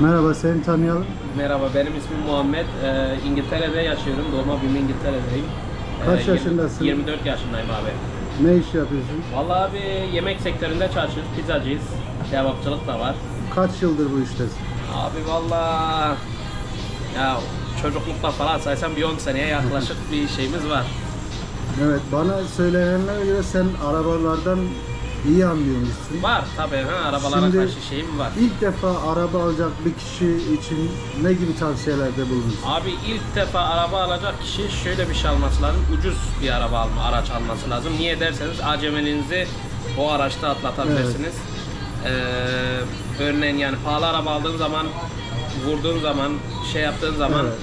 Merhaba seni tanıyalım. Merhaba, benim ismim Muhammed. Ee, İngiltere'de yaşıyorum. Doğma büyüme İngiltere'deyim. Kaç yirmi- yaşındasın? 24 yaşındayım abi. Ne iş yapıyorsun? Vallahi abi yemek sektöründe çalışıyoruz. Pizzacıyız. Kebapçılık da var. Kaç yıldır bu iştesin? Abi vallahi ya çocuklukla falan saysam bir 10 seneye yaklaşık bir şeyimiz var. Evet bana söylenenlere göre sen arabalardan iyi anlıyormuşsun. Var tabii ha arabalara Şimdi- karşı şeyim var. İlk defa araba alacak bir kişi için ne gibi tavsiyelerde bulunursun? Abi ilk defa araba alacak kişi şöyle bir şey alması lazım. Ucuz bir araba alma, araç alması lazım. Niye derseniz acemenizi o araçta atlatabilirsiniz. Ee, örneğin yani pahalı araba aldığın zaman, vurduğun zaman, şey yaptığın zaman Evet.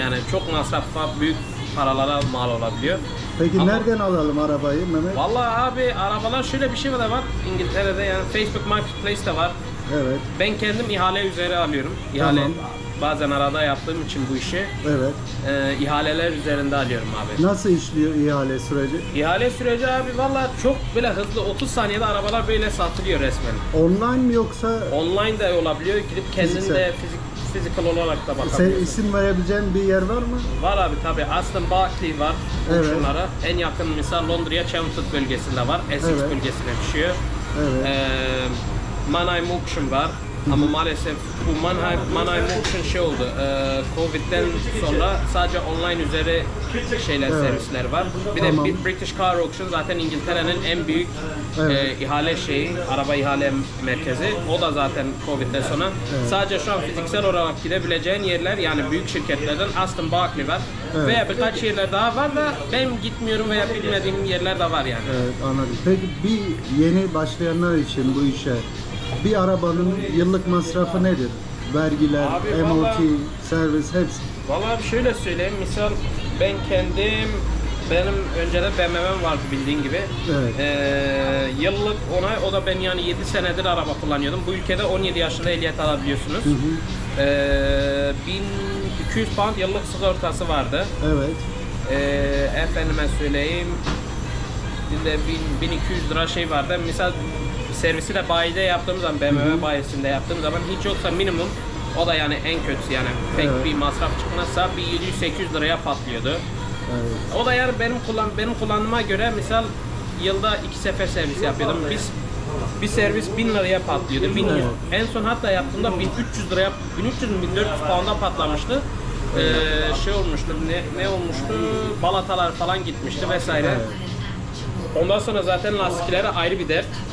yani çok masrafa, büyük paralara mal olabiliyor. Peki Ama- nereden alalım arabayı Mehmet? Vallahi abi arabalar şöyle bir şey de var. İngiltere'de yani Facebook Marketplace de var. Evet, Ben kendim ihale üzere alıyorum. İhale Tamam. bazen arada yaptığım için bu işi evet. e, ihaleler üzerinde alıyorum abi. Nasıl işliyor ihale süreci? İhale süreci abi valla çok böyle hızlı 30 saniyede arabalar böyle satılıyor resmen. Online mi yoksa Online de olabiliyor. Gidip kendin Fiziksel. de fizik, physical olarak da sen bakabiliyorsun. isim verebileceğin bir yer var mı? Var abi tabi. Aston Barclay var. Evet. Şunlara. En yakın mesela Londra'ya Chelmsford bölgesinde var. Essex Evet. bölgesine düşüyor. Evet. Ee, Mannheim Auction var. Ama maalesef bu Mannheim, Mannheim Auction şey oldu. Ee, Covid'den sonra sadece online üzeri şeyler Evet. servisler var. Bir Tamam. de bir British Car Auction zaten İngiltere'nin en büyük Evet. e, ihale şeyi, araba ihale merkezi. O da zaten Covid'den sonra. Sadece şu an fiziksel olarak gidebileceğin yerler yani büyük şirketlerden Aston Barclay var. Evet. Veya birkaç yerler daha var da ben gitmiyorum veya bilmediğim yerler de var yani. Evet anladım. Peki bir yeni başlayanlar için bu işe bir arabanın yıllık masrafı nedir? Vergiler, Abi MOT, vallahi- servis hepsi. Vallahi şöyle söyleyeyim. Misal ben kendim benim önceden BMW'm vardı bildiğin gibi. Evet. Ee, yıllık ona o da ben yani 7 senedir araba kullanıyordum. Bu ülkede 17 yaşında ehliyet alabiliyorsunuz. Ee, 1200 pound yıllık sigortası vardı. Evet. Ee, efendime söyleyeyim bir de 1000 1200 lira şey vardı. Misal servisi de bayide yaptığım zaman BMW bayisinde yaptığım zaman hiç yoksa minimum o da yani en kötüsü yani pek Evet. bir masraf çıkmazsa bir 700-800 liraya patlıyordu. Evet. O da yani benim kullan benim kullanıma göre misal yılda iki sefer servis yapıyordum. Biz bir servis 1000 liraya patlıyordu. 1100. Evet. En son hatta yaptığımda 1300 liraya 1300 mü 1400 pound'a patlamıştı. Ee, şey olmuştu ne, ne olmuştu balatalar falan gitmişti vesaire. Evet. Ondan sonra zaten lastikleri ayrı bir dert.